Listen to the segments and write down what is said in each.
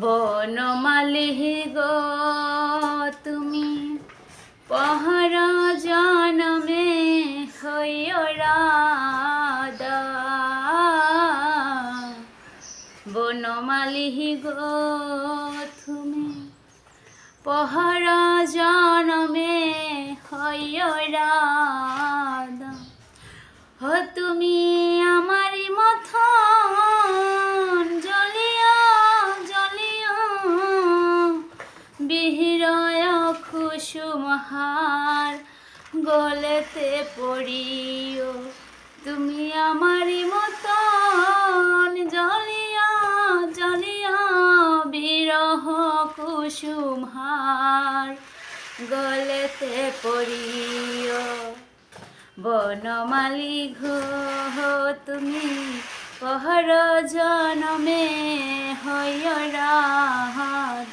বনমালি গো তুমি পহর জনমে হইয়রাদা বনমালি গো তুমি পহর জনমে হইয়রাদা হ তুমি বিহিরয় কুসুমহার, গলেতে পড়িও। তুমি আমারি মতন জ্বলিয়া জ্বলিয়া বিরহ কুসুমহার, গলেতে পড়িও। বনমালি ঘো তুমি পহর জনমে হয়রাদ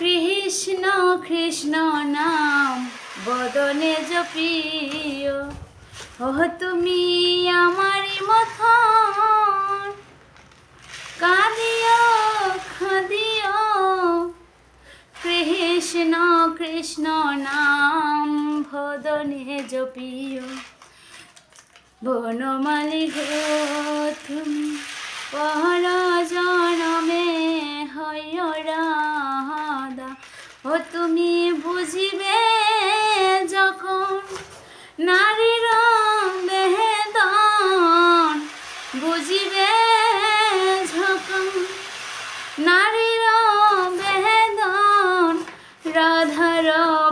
কৃষ্ণ কৃষ্ণ নাম, বদনে জপিও ওহ, তুমি আমারি মথন কাঁদিও খাদিও কৃষ্ণ কৃষ্ণ নাম ভদনে জপিও বনমালি গো, তুমি পহর জনমে তুমি বুঝিবে যখন নারীর বেদন বুঝিবে যখন নারীর বেদন রাধার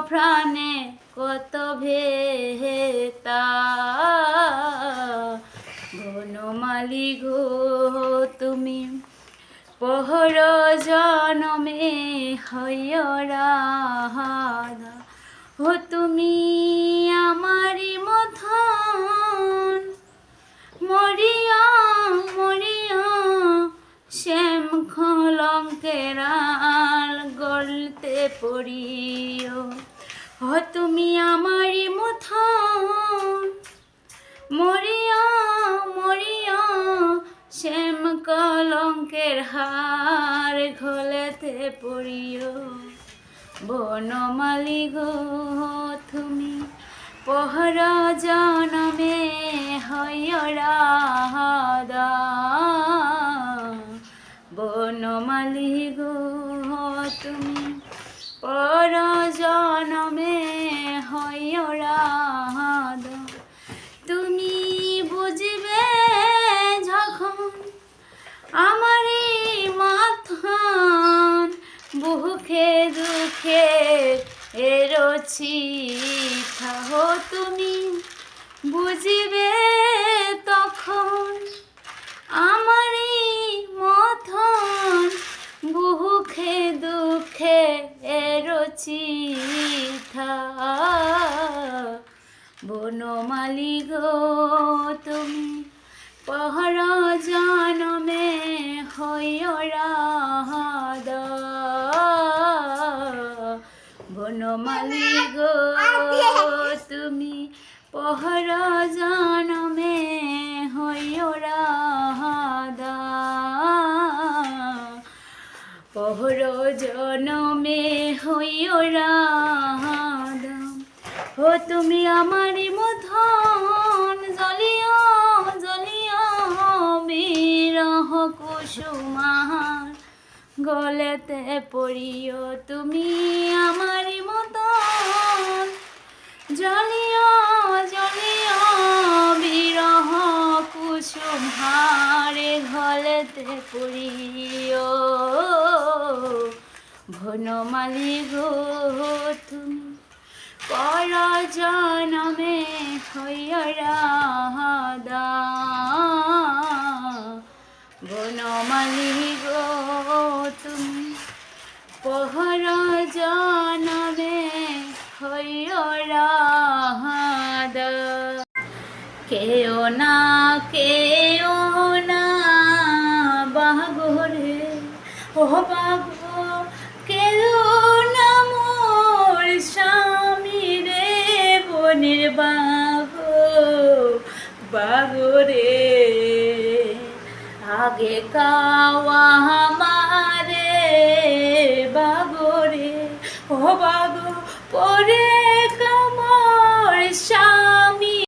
প্রাণে কত ভেতা। বনমালি গো তুমি পহর জনমে হয়রাধা ও তুমি আমারি মথন মরিয়া মরিয়া, শ্যাম খলঙ্কেরাল গলতে পড়িও। হ তুমি আমারি মথন মরিয়া কলঙ্কের হার ঘলেতে পড়িও। বনমালি গো তুমি পহর জনমে হয়রাদা বনমালি গো তুমি পর বুকে দুঃখে এরছি থাহো তুমি। বুঝিবে তখন আমারে মথন। বুকে দুঃখে এরছি থা বনমালি গো তুমি, পহর জনমে হয়রাদা বনমালি গো তুমি পহর জনমে হয়রাদা পহর জনমে হয়রাদা ও তুমি আমারি মধন জলিও জলিও বিরহ কুসুমার গলেতে পড়িও তুমি আমারি মতন জলিও জলিও বিরহ কুসুমারে ঘলেতে পড়িও। বনমালি গো তুমি, পর জনমে হইয়া অহর জনমে হইয়রাহাদা কেও না কেও না বাগো রে ও বাগো কেও না মোর স্বামী রে, বনের বাগো বাগো আগে কাওয়া roubado por ele.